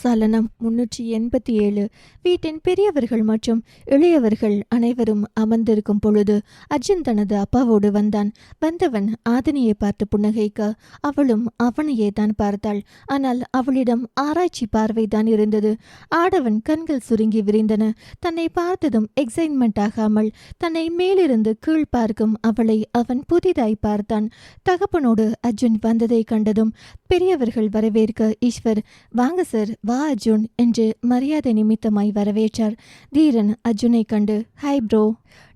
சலனம் முன்னூற்றி எண்பத்தி ஏழு. வீட்டின் பெரியவர்கள் மற்றும் இளையவர்கள் அனைவரும் அமர்ந்திருக்கும் பொழுது அர்ஜுன் தனது அப்பாவோடு வந்தான். வந்தவன் ஆதினியை பார்த்து புன்னகைக்க அவளும் அவனையே தான் பார்த்தாள். ஆனால் அவளிடம் ஆராய்ச்சி பார்வைதான் இருந்தது. ஆடவன் கண்கள் சுருங்கி விரிந்தன. தன்னை பார்த்ததும் எக்ஸைட்மெண்ட் ஆகாமல் தன்னை மேலிருந்து கீழ் பார்க்கும் அவளை அவன் புதிதாய் பார்த்தான். தகப்பனோடு அர்ஜுன் வந்ததை கண்டதும் பெரியவர்கள் வரவேற்க ஈஸ்வர் வாங்க சார் வா அர்ஜுன் என்று மரியாதை நிமித்தமாய் வரவேற்றார். தீரன் அர்ஜுனை கண்டு ஹாய் ப்ரோ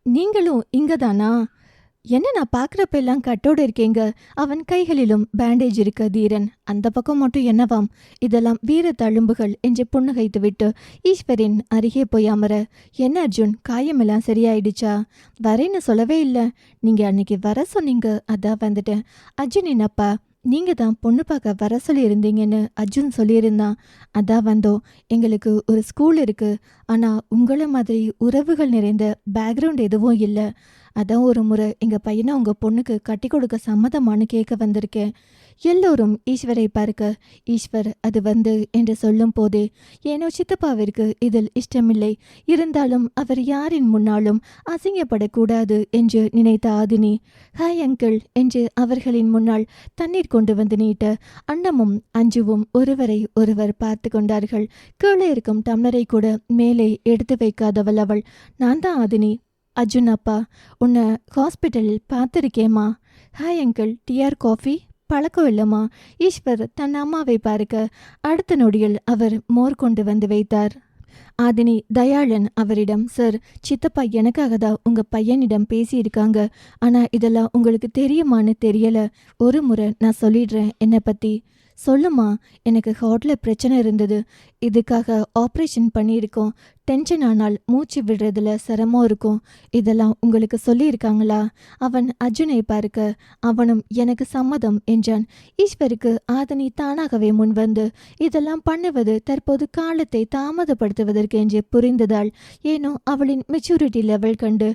நீங்களும் இங்கதானா? என்ன நான் பார்க்குறப்பெல்லாம் கட்டோடு இருக்கீங்க. அவன் கைகளிலும் பேண்டேஜ் இருக்க தீரன். அந்த பக்கம் மட்டும் என்னவாம்? இதெல்லாம் வீர தழும்புகள் என்று புன்னகைத்துவிட்டு ஈஸ்வரின் அருகே போய் அமர. என்ன அர்ஜுன் காயமெல்லாம் சரியாயிடுச்சா? வரேன்னு சொல்லவே இல்லை. நீங்கள் அன்னைக்கு வர சொன்னீங்க அதான் வந்துட்டேன். அர்ஜுனின் அப்பா நீங்க தான் பொண்ணு பார்க்க வர சொல்லியிருந்தீங்கன்னு அர்ஜுன் சொல்லியிருந்தான். அதான் வந்தோம் எங்களுக்கு ஒரு ஸ்கூல் இருக்கு. ஆனா உங்களை மாதிரி உறவுகள் நிறைந்த பேக்ரவுண்ட் எதுவும் இல்லை. அதான் ஒரு முறை எங்கள் பையனை உங்க பொண்ணுக்கு கட்டி கொடுக்க சம்மதமானு கேட்க வந்திருக்கேன். எல்லோரும் ஈஸ்வரை பார்க்க ஈஸ்வர் அது வந்து என்று சொல்லும் போதே ஏனோ சித்தப்பாவிற்கு இதில் இஷ்டமில்லை. இருந்தாலும் அவர் யாரின் முன்னாலும் அசிங்கப்படக்கூடாது என்று நினைத்த ஆதினி ஹாய் அங்கிள் என்று அவர்களின் முன்னால் தண்ணீர் கொண்டு வந்து நீட்ட அன்னமும் அஞ்சுவும் ஒருவரை ஒருவர் பார்த்து கொண்டார்கள். கீழே இருக்கும் டம்ளரை கூட மேலே எடுத்து வைக்காதவள் அவள். நான் தான் ஆதினி அர்ஜுன் அப்பா உன்னை ஹாஸ்பிட்டலில் பார்த்துருக்கேம்மா. Hi uncle tea or coffee? பழக்கம் இல்லைம்மா. ஈஸ்வர் தன் அம்மாவை பார்க்க அடுத்த நொடியில் அவர் மோர் கொண்டு வந்து வைத்தார். ஆதினி தயாளன் அவரிடம் சார் சித்தப்பா எனக்காக தான் உங்கள் பையனிடம் பேசியிருக்காங்க. ஆனால் இதெல்லாம் உங்களுக்கு தெரியுமான்னு தெரியலை. ஒரு முறை நான் சொல்லிடுறேன் என்னை பற்றி சொல்லுமா எனக்கு ஹார்ட்டில் பிரச்சனை இருந்தது. இதுக்காக ஆப்ரேஷன் பண்ணியிருக்கோம். டென்ஷன் ஆனால் மூச்சு விடுறதுல சிரமம் இருக்கும். இதெல்லாம் உங்களுக்கு சொல்லியிருக்காங்களா? அவன் அர்ஜுனை பார்க்க அவனும் எனக்கு சம்மதம் என்றான். ஈஸ்வருக்கு ஆதனி தானாகவே முன்வந்து இதெல்லாம் பண்ணுவது தற்போது காலத்தை தாமதப்படுத்துவதற்கு என்று புரிந்ததால் ஏனோ அவளின் மெச்சூரிட்டி லெவல் கண்டு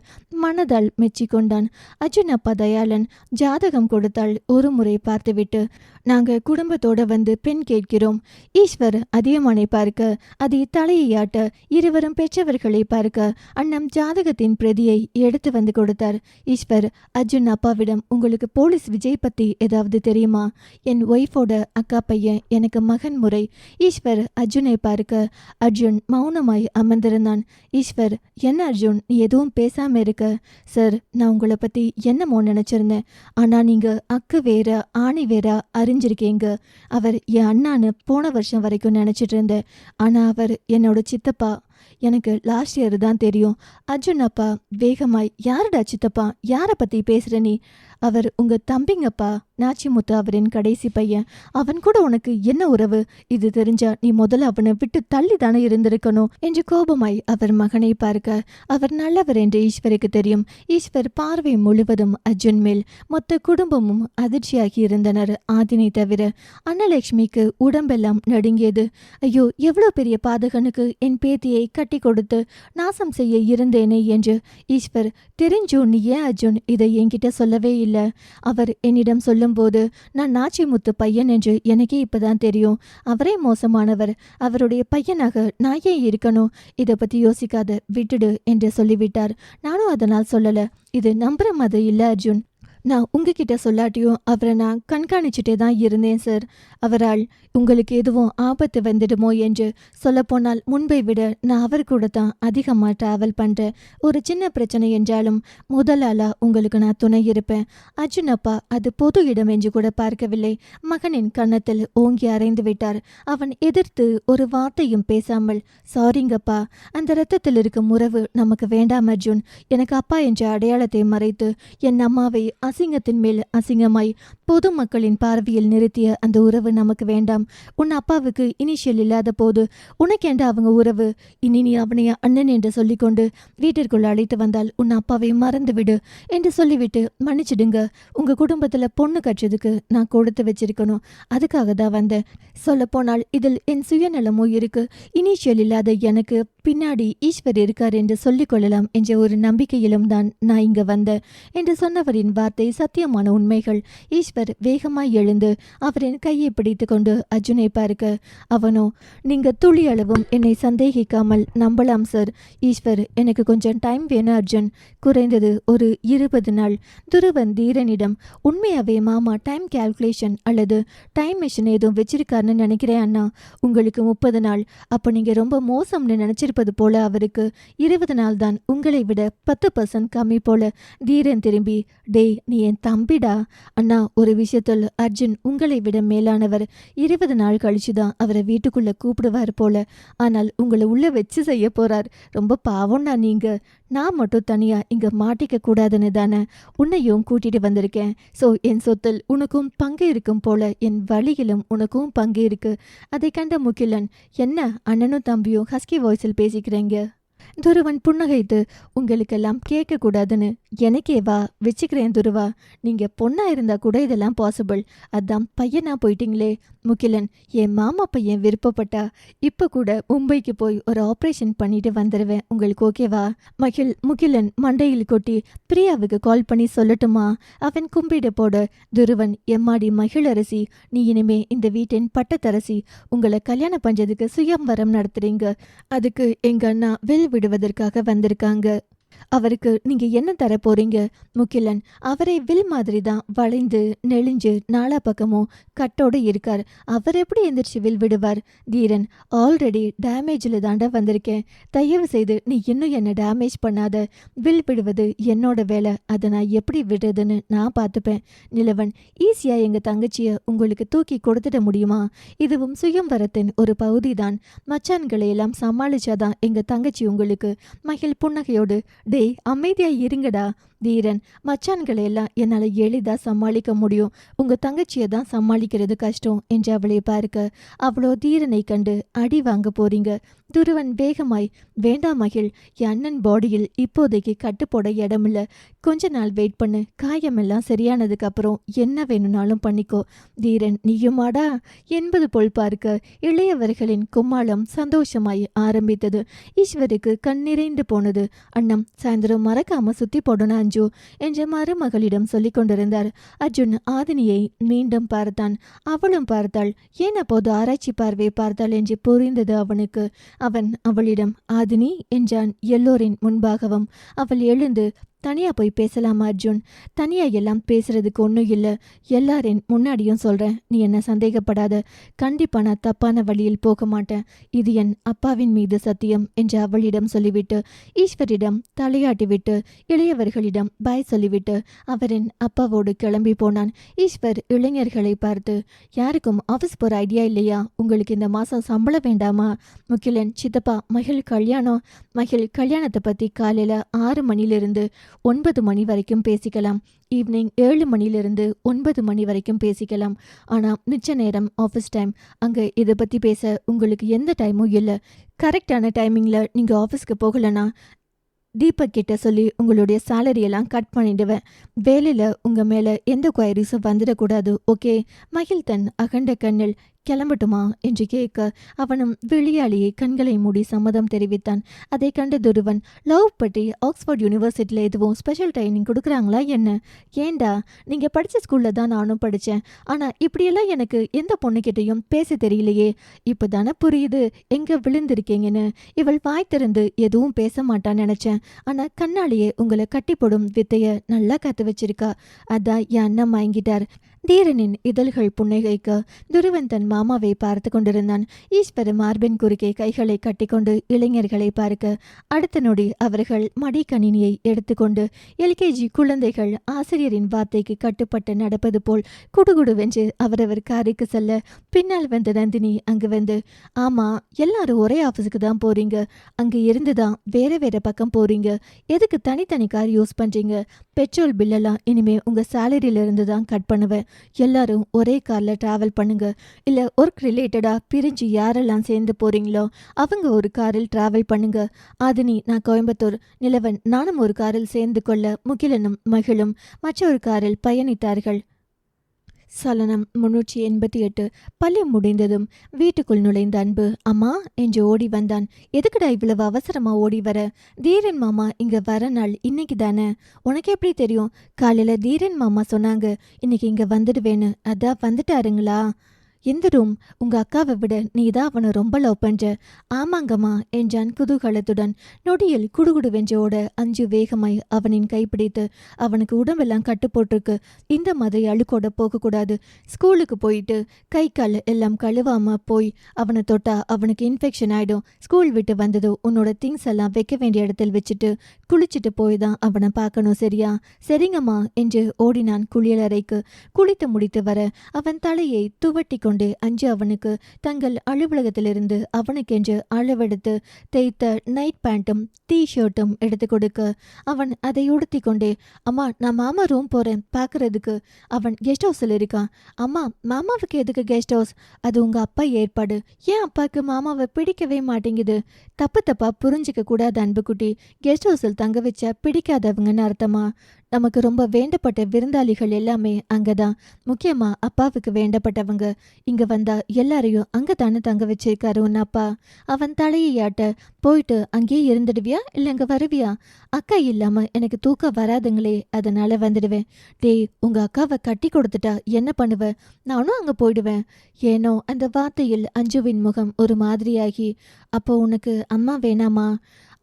மனதால் மெச்சிக்கொண்டான் அர்ஜுன் அப்பா தயாளன் ஜாதகம் கொடுத்தால் ஒரு முறை பார்த்துவிட்டு நாங்கள் குடும்பத்தோட வந்து பெண் கேட்கிறோம். ஈஸ்வர் அதியமானை பார்க்க அதை தலையாட்ட இருவரும் பெற்றவர்களை பார்க்க அண்ணம் ஜாதகத்தின் பிரதியை எடுத்து வந்து கொடுத்தார். ஈஸ்வர் அர்ஜுன் அப்பாவிடம் உங்களுக்கு போலீஸ் விஜய் பத்தி ஏதாவது தெரியுமா? என் ஒய்ஃபோட அக்கா பையன் எனக்கு மகன் முறை. ஈஸ்வர் அர்ஜுனை பார்க்க. அர்ஜுன் மௌனமாய் அமர்ந்திருந்தான். ஈஸ்வர் என்ன அர்ஜுன்? நீ எதுவும் பேசாம இருக்க. சார் நான் உங்களை பத்தி என்னமோ நினைச்சிருந்தேன். ஆனா நீங்க அக்கு வேற ஆணி வேற அறிஞ்சிருக்கீங்க. அவர் என் அண்ணான்னு போன வருஷம் வரைக்கும் நினைச்சிட்டு இருந்தேன். ஆனா அவர் என்னோட சித்தப்பா எனக்கு லாஸ்ட் இயர் தான் தெரியும். அர்ஜுன் அப்பா வேகமாய் யாருடா சித்தப்பா? யாரை பத்தி பேசுற நீ? அவர் உங்க தம்பிங்கப்பா நாச்சிமுத்து அவரின் கடைசி பையன். அவன் கூட உனக்கு என்ன உறவு? இது தெரிஞ்சா நீ முதல்ல அவனை விட்டு தள்ளி தானே இருந்திருக்கணும்? என்று கோபமாய் அவர் மகனை பார்க்க அவர் நல்லவர் என்று ஈஸ்வருக்கு தெரியும். ஈஸ்வர் பார்வை முழுவதும் அர்ஜுன் மேல். மொத்த குடும்பமும் அதிர்ச்சியாகி இருந்தனர் ஆதினை தவிர. அன்னலட்சுமிக்கு உடம்பெல்லாம் நடுங்கியது. ஐயோ எவ்வளோ பெரிய பாதகனுக்கு என் பேத்தியை கட்டி கொடுத்து நாசம் செய்ய இருந்தேனே என்று ஈஸ்வர் தெரிஞ்சும் நீ ஏன் அர்ஜுன்? இதை என்கிட்ட சொல்லவே இல்லை. அவர் என்னிடம் சொல்லும்போது நான் நாச்சிமுத்து பையன் என்று எனக்கே இப்பதான் தெரியும். அவரே மோசமானவர். அவருடைய பையனாக நான் ஏன் இருக்கணும். இதை பத்தி யோசிக்காத. விட்டுடு என்று சொல்லிவிட்டார். நானும் அதனால் சொல்லல. இது நம்புற மாதிரி இல்ல அர்ஜுன். நான் உங்ககிட்ட சொல்லாட்டியும் அவரை நான் கண்காணிச்சுட்டே தான் இருந்தேன் சார் அவரால் உங்களுக்கு எதுவும் ஆபத்து வந்துடுமோ என்று சொல்லப்போனால் முன்பை விட நான் அவர் கூட தான் அதிகமாக ட்ராவல் பண்ணுறேன் ஒரு சின்ன பிரச்சனை என்றாலும் முதல் ஆளாக உங்களுக்கு நான் துணை இருப்பேன். அர்ஜுன் அப்பா அது பொது இடம் என்று கூட பார்க்கவில்லை. மகனின் கன்னத்தில் ஓங்கி அறைந்து விட்டார். அவன் எதிர்த்து ஒரு வார்த்தையும் பேசாமல் சாரிங்கப்பா அந்த ரத்தத்தில் இருக்கும் உறவு நமக்கு வேண்டாம் அர்ஜுன். எனக்கு அப்பா என்ற அடையாளத்தை மறைத்து என் அம்மாவை அசிங்கத்தின் மேல் அசிங்கமாய் பொதுமக்களின் பார்வையில் நிறுத்திய அந்த உறவு நமக்கு வேண்டாம். உன் அப்பாவுக்கு இனிஷியல் இல்லாத போது உனக்கேண்ட அவங்க உறவு? இனி நீ அவனைய அண்ணன் என்று சொல்லிக்கொண்டு வீட்டிற்குள் அழைத்து வந்தால் உன் அப்பாவை மறந்து விடு என்று சொல்லிவிட்டு மன்னிச்சிடுங்க. உங்க குடும்பத்துல பொண்ணு கற்றதுக்கு நான் கொடுத்து வச்சிருக்கணும். அதுக்காக தான் வந்தேன். சொல்லப்போனால் இதில் என் சுயநலமும் இருக்கு. இனிஷியல் இல்லாத எனக்கு பின்னாடி ஈஸ்வர் இருக்கார் என்று சொல்லிக்கொள்ளலாம் என்ற ஒரு நம்பிக்கையிலும் தான் நான் இங்க வந்தேன் என்று சொன்னவரின் வார்த்தை வார்த்தை சத்தியமான உண்மைகள். ஈஸ்வர் வேகமாய் எழுந்து அவரின் கையை பிடித்து கொண்டு அர்ஜுனை பார்க்க அவனோ நீங்க துளி அளவும் என்னை சந்தேகிக்காமல் நம்பலாம் சார். ஈஸ்வர் எனக்கு கொஞ்சம் டைம் வேணும் அர்ஜுன். குறைந்தது ஒரு இருபது நாள். துருவன் தீரனிடம் உண்மையாவே மாமா டைம் கால்குலேஷன் அல்லது டைம் மிஷின் எதுவும் வச்சிருக்காருன்னு நினைக்கிறேன் அண்ணா. உங்களுக்கு முப்பது நாள். அப்போ நீங்க ரொம்ப மோசம்னு நினைச்சிருப்பது போல அவருக்கு. இருபது நாள் தான் உங்களை விட பத்து பர்சன்ட் கம்மி போல. தீரன் திரும்பி டேய் நீ என் தம்பிடா. அண்ணா ஒரு விஷயத்தில் அர்ஜுன் உங்களை விட மேலானவர். இருபது நாள் கழிச்சு தான் அவரை வீட்டுக்குள்ள கூப்பிடுவார் போல. ஆனால் உங்களை உள்ள வச்சு செய்ய போறார். ரொம்ப பாவம்னா நீங்க. நான் மட்டும் தனியா இங்க மாட்டிக்க கூடாதுன்னு தானே உன்னையும் கூட்டிட்டு வந்திருக்கேன். ஸோ என் சொத்தில் உனக்கும் பங்கு இருக்கும் போல என் வழியிலும் உனக்கும் பங்கு இருக்கு. அதை கண்ட முகிலன் என்ன அண்ணனும் தம்பியும் ஹஸ்கி வாய்ஸில் பேசிக்கிறேங்க? துருவன் புன்னகைத்து உங்களுக்கெல்லாம் கேட்கக்கூடாதுன்னு எனக்கே வா வச்சுக்கிறேன் துருவா. நீங்க பொண்ணா இருந்தா கூட இதெல்லாம் பாசிபிள் அதான் பையனா போயிட்டீங்களே. முகிலன் என் மாமா பையன் விருப்பப்பட்டா இப்ப கூட மும்பைக்கு போய் ஒரு ஆப்ரேஷன் பண்ணிட்டு வந்துடுவேன் உங்களுக்கு ஓகேவா மகிழ் முகிலன் மண்டையில் கொட்டி பிரியாவுக்கு கால் பண்ணி சொல்லட்டுமா? அவன் கும்பிட போட. துருவன் எம்மாடி மகிழரசி நீ இனிமே இந்த வீட்டின் பட்டத்தரசி. உங்களை கல்யாணம் பண்றதுக்கு சுயம்வரம் நடத்துறீங்க. அதுக்கு எங்க அண்ணா வில் விடுவதற்காக வந்திருக்காங்க. அவருக்கு நீங்க என்ன தர போறீங்க? முகிலன் அவரை வில் மாதிரி தான் வளைந்து நெளிஞ்சு நாலா பக்கமும் கட்டோட இருக்கார். அவர் எப்படி எந்திரிச்சு வில் விடுவார்? தீரன் ஆல்ரெடி டேமேஜில் தாண்டா வந்திருக்கேன். தயவு செய்து நீ இன்னும் என்ன டேமேஜ் பண்ணாத. வில் விடுவது என்னோட வேலை. அதை நான் எப்படி விடுறதுன்னு நான் பார்த்துப்பேன். நிலவன் ஈஸியா எங்க தங்கச்சிய உங்களுக்கு தூக்கி கொடுத்துட முடியுமா? இதுவும் சுயம்வரத்தின் ஒரு பகுதி தான் மச்சான்களை எல்லாம் சமாளிச்சாதான் எங்க தங்கச்சி உங்களுக்கு மகிழ் புன்னகையோடு டேய் அமைதியா இருங்கடா. தீரன் மச்சான்களை எல்லாம் என்னால எளிதா சமாளிக்க முடியும். உங்க தங்கச்சியை தான் சமாளிக்கிறது கஷ்டம் என்று அவளை பார்க்க. அவளோ தீரனை கண்டு அடி வாங்க போறீங்க. துருவன் வேகமாய் வேண்டாம் மகிழ் என் அண்ணன் பாடியில் இப்போதைக்கு கட்டு போட இடமில்ல. கொஞ்ச நாள் வெயிட் பண்ணு காயமெல்லாம் சரியானதுக்கு அப்புறம் என்ன வேணும்னாலும் பண்ணிக்கோ. தீரன் நீயுமாடா? என்பது போல் பார்க்க இளையவர்களின் கும்மாளம் சந்தோஷமாய் ஆரம்பித்தது. ஈஸ்வருக்கு கண் நிறைந்து போனது. அண்ணம் சாயந்தரம் மறக்காம சுத்தி போடணும் அஞ்சு என்று மருமகளிடம் சொல்லிக் கொண்டிருந்தார். அர்ஜுன் ஆதினியை மீண்டும் பார்த்தான். அவளும் பார்த்தாள். ஏன் அப்போது ஆராய்ச்சி பார்வை பார்த்தாள்? என்று புரிந்தது அவனுக்கு. அவன் அவளிடம் ஆதினி என்றான் எல்லோரின் முன்பாகவும். அவள் எழுந்து தனியா போய் பேசலாமா அர்ஜுன்? தனியா எல்லாம் பேசுறதுக்கு ஒன்றும் இல்லை. எல்லாரின் முன்னாடியும் சொல்றேன். நீ என்ன சந்தேகப்படாத. கண்டிப்பா நான் தப்பான வழியில் போக மாட்டேன். இது என் அப்பாவின் மீது சத்தியம் என்று அவளிடம் சொல்லிவிட்டு ஈஸ்வரிடம் தலையாட்டி விட்டு இளையவர்களிடம் பாய் சொல்லிவிட்டு அவரின் அப்பாவோடு கிளம்பி போனான். ஈஸ்வர் இளைஞர்களை பார்த்து யாருக்கும் ஆஃபீஸ் போற ஐடியா இல்லையா? உங்களுக்கு இந்த மாசம் சம்பளம் வேண்டாமா? முகிலன் சித்தப்பா மகிழ் கல்யாணம். மகிழ் கல்யாணத்தை பத்தி காலையில ஆறு மணிலிருந்து ஒன்பது மணி வரைக்கும் பேசிக்கலாம். ஈவினிங் ஏழு மணிலிருந்து ஒன்பது மணி வரைக்கும் பேசிக்கலாம். ஆனால் மிச்ச நேரம் ஆஃபீஸ் டைம் அங்கே இதை பற்றி பேச உங்களுக்கு எந்த டைமும் இல்லை. கரெக்டான டைமிங்கில் நீங்கள் ஆஃபீஸ்க்கு போகலைன்னா தீபக் கிட்ட சொல்லி உங்களுடைய சேலரியெல்லாம் கட் பண்ணிடுவேன். வேலையில் உங்கள் மேலே எந்த குயரிஸும் வந்துடக்கூடாது ஓகே மகிழ்தன் அகண்ட கண்ணில் கிளம்பட்டுமா? என்று கேட்க அவனும் வெளியாளியை கண்களை மூடி சம்மதம் தெரிவித்தான். அதை கண்டு துருவன் லவ் பற்றி ஆக்ஸ்போர்ட் யூனிவர்சிட்டியில் எதுவும் ஸ்பெஷல் ட்ரைனிங் கொடுக்குறாங்களா என்ன? ஏண்டா? நீங்கள் படித்த ஸ்கூலில் தான் நானும் படித்தேன் ஆனால் இப்படியெல்லாம் எனக்கு எந்த பொண்ணுக்கிட்டையும் பேச தெரியலையே. இப்போ தானே புரியுது. எங்கே விழுந்திருக்கீங்கன்னு. இவள் வாய் திறந்து எதுவும் பேச மாட்டான்னு நினச்சேன். ஆனால் கண்ணாலேயே உங்களை கட்டி போடும் வித்தைய நல்லா கற்று வச்சிருக்கா. அதான் என் அண்ணன் மயங்கிட்டார் தீரனின் இதழ்கள் புன்னகைக்க துருவன் தன் மாமாவை பார்த்து கொண்டிருந்தான். ஈஸ்வர மார்பின் குறுக்கே கைகளை கட்டிக்கொண்டு இளைஞர்களை பார்க்க அடுத்த நொடி அவர்கள் மடிக்கணினியை எடுத்துக்கொண்டு எல்கேஜி குழந்தைகள் ஆசிரியரின் வார்த்தைக்கு கட்டுப்பட்டு நடப்பது போல் குடுகுடுவென்று அவரவர் காருக்கு செல்ல பின்னால் வந்த நந்தினி அங்கு வந்து ஆமா எல்லாரும் ஒரே ஆஃபீஸுக்கு தான் போறீங்க. அங்கே இருந்து தான் வேற வேற பக்கம் போறீங்க. எதுக்கு தனித்தனி கார் யூஸ் பண்றீங்க? பெட்ரோல் பில்லெல்லாம் இனிமே உங்க சேலரியில இருந்து தான் கட் பண்ணுவேன். எல்லாரும் ஒரே கார்ல டிராவல் பண்ணுங்க. இல்ல ஒர்க் ரிலேட்டடா பிரிஞ்சு யாரெல்லாம் சேர்ந்து போறீங்களோ அவங்க ஒரு காரில் டிராவல் பண்ணுங்க. ஆதினி நான் கோயம்புத்தூர். நிலவன் நானும் ஒரு காரில் சேர்ந்து கொள்ள முகிலனும் மகிழும் மற்றொரு காரில் பயணித்தார்கள். சலனம் முன்னூற்றி எண்பத்தி எட்டு. பள்ளி முடிந்ததும் வீட்டுக்குள் நுழைந்த அன்பு அம்மா என்று ஓடி வந்தான். எதுக்குடா இவ்வளவு அவசரமா ஓடி வர? தீரன் மாமா இங்க வர நாள் இன்னைக்கு தானே? உனக்கு எப்படி தெரியும்? காலையில தீரன் மாமா சொன்னாங்க இன்னைக்கு இங்க வந்துடுவேன்னு. அதான் வந்துட்டாருங்களா? எந்த ரூம் உங்க அக்காவை விட நீ தான் அவனை ரொம்ப லவ் பண்ற. ஆமாங்கம்மா என்றான் குதூகலத்துடன். நொடியில் குடுகுடுவென்று ஓட அஞ்சு வேகமாய் அவனின் கைப்பிடித்து அவனுக்கு உடம்பெல்லாம் கட்டு போட்டிருக்கு இந்த மாதிரி அழுக்கோட போகக்கூடாது. ஸ்கூலுக்கு போயிட்டு கை கால் எல்லாம் கழுவாம போய் அவனை தொட்டா அவனுக்கு இன்ஃபெக்ஷன் ஆயிடும். ஸ்கூல் விட்டு வந்ததோ உன்னோட திங்ஸ் எல்லாம் வைக்க வேண்டிய இடத்தில் வச்சுட்டு குளிச்சுட்டு போய் தான் அவனை பார்க்கணும் சரியா? சரிங்கம்மா என்று ஓடினான் குளியலறைக்கு. குளித்து முடித்து வர அவன் தலையை துவட்டி கொண்டே அஞ்சு அவனுக்கு தங்கள் அலுவலகத்திலிருந்து அவனுக்கென்று அளவெடுத்து தேய்த்த நைட் பேண்ட்டும் டீ ஷர்ட்டும் எடுத்து கொடுக்க அவன் அதை உடுத்தி கொண்டே அம்மா நான் மாமா ரூம் போறேன் பார்க்கறதுக்கு அவன் கெஸ்ட் ஹவுஸில் இருக்கான் அம்மா மாமாவுக்கு எதுக்கு கெஸ்ட் ஹவுஸ் அது உங்க அப்பா ஏற்பாடு. ஏன் அப்பாவுக்கு மாமாவை பிடிக்கவே மாட்டேங்குது? தப்பு தப்பா புரிஞ்சிக்க கூடாது அன்புக்குட்டி. கெஸ்ட் ஹவுஸில் தங்க வச்சா பிடிக்காதவங்கன்னு அர்த்தமா? நமக்கு ரொம்ப வேண்டப்பட்ட விருந்தாளிகள் எல்லாமே அங்கதான். முக்கியமா அப்பாவுக்கு வேண்டப்பட்டவங்க. இங்க வந்தா எல்லாரையும் அங்க தானே தங்க வச்சிருக்காரு உன் அப்பா. அவன் தலையை ஆட்ட போயிட்டு அங்கேயே இருந்துடுவியா? இல்ல அங்க வருவியா? அக்கா இல்லாம எனக்கு தூக்கம் வராதுங்களே அதனால வந்துடுவேன். டேய் உங்க அக்காவை கட்டி கொடுத்துட்டா என்ன பண்ணுவ? நானும் அங்க போயிடுவேன். ஏனோ அந்த வார்த்தையில் அஞ்சுவின் முகம் ஒரு மாதிரியாகி அப்போ உனக்கு அம்மா வேணாமா?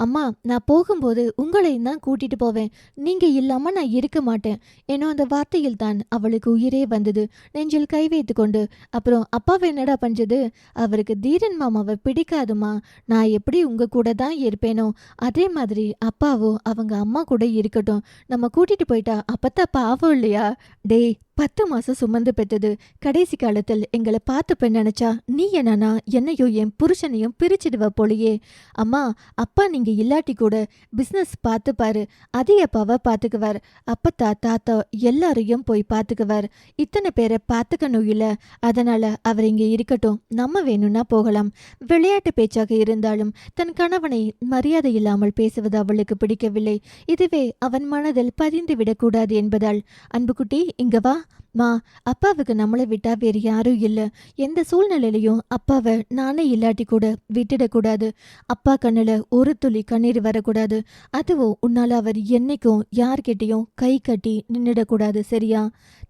அம்மா நான் போகும்போது உங்களையும் தான் கூட்டிட்டு போவேன். நீங்க இல்லாம நான் இருக்க மாட்டேன். ஏன்னோ அந்த வார்த்தையில் தான் அவளுக்கு உயிரே வந்தது. நெஞ்சில் கை வைத்து கொண்டு அப்புறம் அப்பாவை என்னடா பஞ்சது அவருக்கு தீரன் மாமாவை பிடிக்காதுமா நான் எப்படி உங்க கூட தான் இருப்பேனோ அதே மாதிரி அப்பாவோ அவங்க அம்மா கூட இருக்கட்டும். நம்ம கூட்டிட்டு போயிட்டா அப்பத்தா பாவம் இல்லையா? டேய் பத்து மாசம் சுமந்து பெற்றது. கடைசி காலத்தில் எங்களை பார்த்துப்ப நினைச்சா நீ என்னன்னா என்னையும் என் புருஷனையும் பிரிச்சிடுவ போலயே. அம்மா அப்பா நீங்க இல்லாட்டி கூட பிசினஸ் பார்த்துப்பாரு. அதே அப்பாவை பார்த்துக்குவார். அப்பத்தா தாத்தா எல்லாரையும் போய் பார்த்துக்குவார். இத்தனை பேரை பார்த்துக்கணும் இல்ல. அதனால அவர் இங்க இருக்கட்டும். நம்ம வேணும்னா போகலாம். விளையாட்டு பேச்சாக இருந்தாலும் தன் கணவனை மரியாதை இல்லாமல் பேசுவது அவளுக்கு பிடிக்கவில்லை. இதுவே அவன் மனதில் பதிந்து விடக்கூடாது என்பதால். அன்புக்குட்டி இங்க வா. மா அப்பாவுக்கு நம்மளை விட்டா வேறு யாரும் இல்லை. எந்த சூழ்நிலையிலையும் அப்பாவை நானே இல்லாட்டி கூட விட்டுடக்கூடாது அப்பா கண்ணில் ஒரு துளி கண்ணீர் வரக்கூடாது. அதுவும் உன்னால அவர் என்னைக்கும் யார்கிட்டயும் கை கட்டி நின்றுடக்கூடாது சரியா?